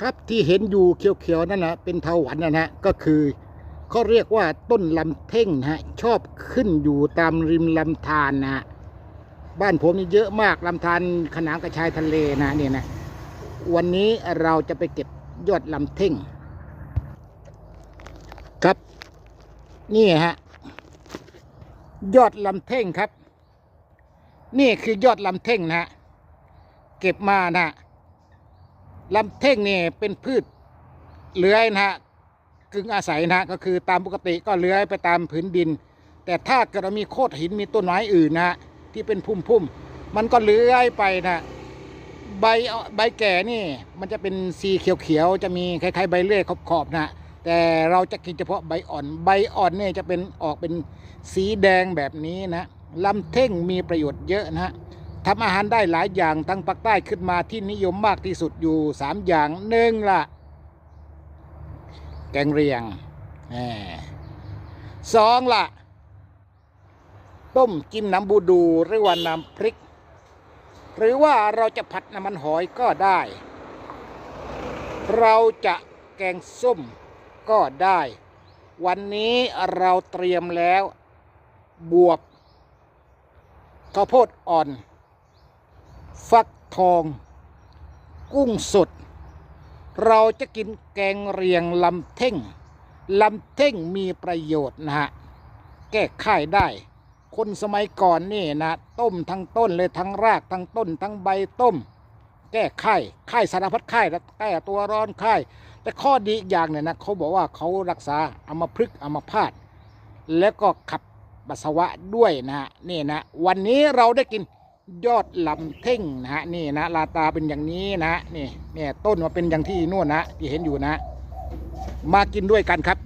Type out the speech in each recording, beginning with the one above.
ครับที่เห็นอยู่เขียวๆนั่นนะเป็นเถาวันนะฮะก็คือเขาเรียกว่าต้นลำเท่งนะฮะชอบขึ้นอยู่ตามริมลำธารนะฮะบ้านผมนี่เยอะมากลำธารขนานกับชายทะเลนะเนี่ยนะวันนี้เราจะไปเก็บยอดลำเท่ง ครับ นี่ฮะยอดลำเท่งครับ นี่คือยอดลำเท่งนะฮะเก็บมานะฮะ ลำเท่งนี่เป็นพืชเลื้อยนะฮะกึ่งอาศัยนะฮะก็คือตามปกติก็เลื้อยไปตามผืนดิน แต่ถ้าเกิดเรามีโคดหินมีต้นไม้อื่นนะฮะที่เป็นพุ่มๆมันก็เลื้อยไปนะใบใบแก่นี่มันจะเป็นสีเขียวๆจะมีคล้ายๆใบเลื่อยขอบๆนะฮะแต่เราจะกินเฉพาะใบอ่อน ใบอ่อนเนี่ยจะเป็นออกเป็นสีแดงแบบนี้นะลำเท่งมีประโยชน์เยอะนะฮะ ทำอาหารได้หลายอย่างทั้งภาคใต้ขึ้นมาที่นิยมมากที่สุดอยู่สามอย่างหนึ่งละแกงเรียงสองละต้มจิ้มน้ำบูดูหรือว่าน้ำพริก หรือว่าเราจะผัดน้ำมันหอยก็ได้ เราจะแกงส้มก็ได้ วันนี้เราเตรียมแล้วบวบข้าวโพดอ่อน ฟักทอง กุ้งสด เราจะกินแกงเรียงลำเท่งลำเท่งมีประโยชน์นะฮะ แก้ไข้ได้ คนสมัยก่อนนี่นะ ต้มทั้งต้นเลยทั้งรากทั้งต้น ทั้งใบต้ม แก้ไข้ไข้สารพัดไข้แล้วแก้ตัวร้อนไข้แต่ข้อดีอีกอย่างเนี่ยนะเขาบอกว่าเขารักษาอัมพฤกษ์อัมพาตแล้วก็ขับปัสสาวะด้วยนะฮะนี่นะ วันนี้เราได้กิน ยอดลำเท่งนะฮะนี่นะลาตาเป็นอย่างนี้นะนี่เนี่ยต้นมาเป็นอย่างที่นู่นนะที่เห็นอยู่นะ มากินด้วยกันครับ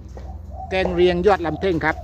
แกงเรียงยอดลำเท่งครับ